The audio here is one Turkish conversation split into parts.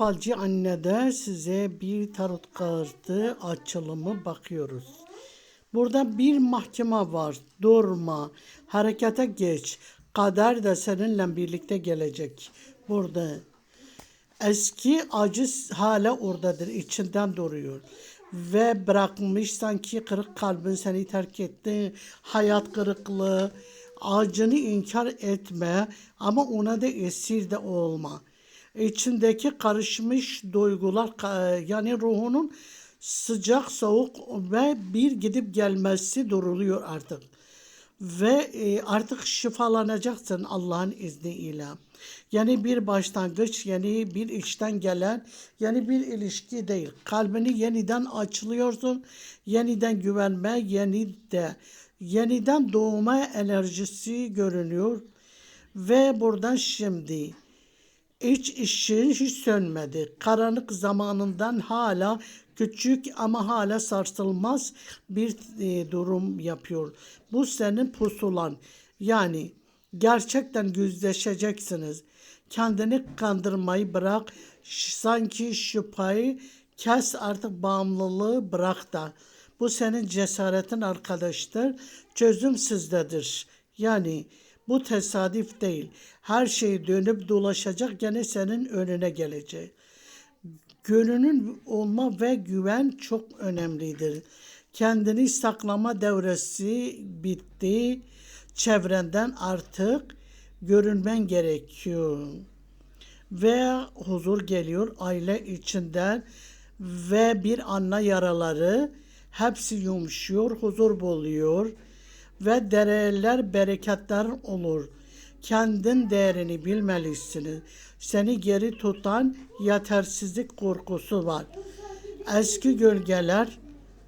Falcı Anne'de size bir tarot kartı açılımı bakıyoruz. Burada bir mahkeme var. Durma, harekete geç. Kader de seninle birlikte gelecek. Burada. Eski acı hala oradadır, içinden duruyor. Ve bırakmış sanki kırık kalbin seni terk etti. Hayat kırıklığı, acını inkar etme ama ona da esir de olma. İçindeki karışmış duygular ka- yani ruhunun sıcak soğuk ve bir gidip gelmesi duruluyor artık ve e, artık şifalanacaksın Allah'ın izniyle. Yani bir başlangıç, yani bir içten gelen, yani bir ilişki değil. Kalbini yeniden açılıyorsun, yeniden güvenme, yeni de, yeniden doğma enerjisi görünüyor. Ve buradan şimdi İç ışığı hiç sönmedi. Karanlık zamanından hala küçük ama hala sarsılmaz bir e, durum yapıyor. Bu senin pusulan. Yani gerçekten yüzleşeceksiniz. Kendini kandırmayı bırak. Sanki şüpheyi kes artık bağımlılığı bırak da. Bu senin cesaretin arkadaştır. Çözüm sizdedir. Yani bu tesadüf değil. Her şey dönüp dolaşacak gene senin önüne gelecek. Gönlünün olma ve güven çok önemlidir. Kendini saklama devresi bitti. Çevrenden artık görünmen gerekiyor. Ve huzur geliyor aile içinden ve bir anne yaraları hepsi yumuşuyor, huzur buluyor ve dereler bereketler olur. Kendin değerini bilmelisiniz. Seni geri tutan yetersizlik korkusu var. Eski gölgeler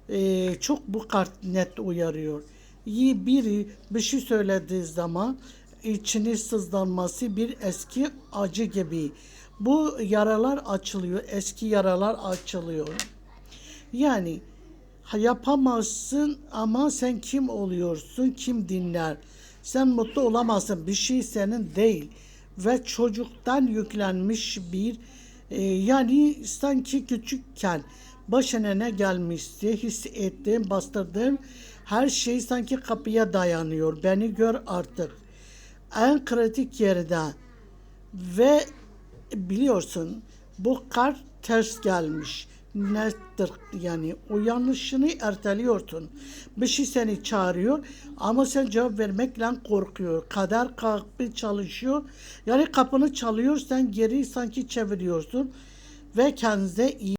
e, çok bu kart net uyarıyor. İyi biri bir şey söylediği zaman içini sızlanması bir eski acı gibi. Bu yaralar açılıyor, eski yaralar açılıyor. Yani yapamazsın ama sen kim oluyorsun, kim dinler? Sen mutlu olamazsın, bir şey senin değil. Ve çocuktan yüklenmiş bir e, yani sanki küçükken başına ne gelmişti, hissettin, bastırdın. Her şey sanki kapıya dayanıyor. Beni gör artık. En kritik yerde ve biliyorsun bu kart ters gelmiş. Nettir yani o yanlışını erteliyorsun. Bir şey seni çağırıyor ama sen cevap vermekle korkuyor. Kader kapı çalışıyor. Yani kapını çalıyor sen geri sanki çeviriyorsun ve kendinize iyi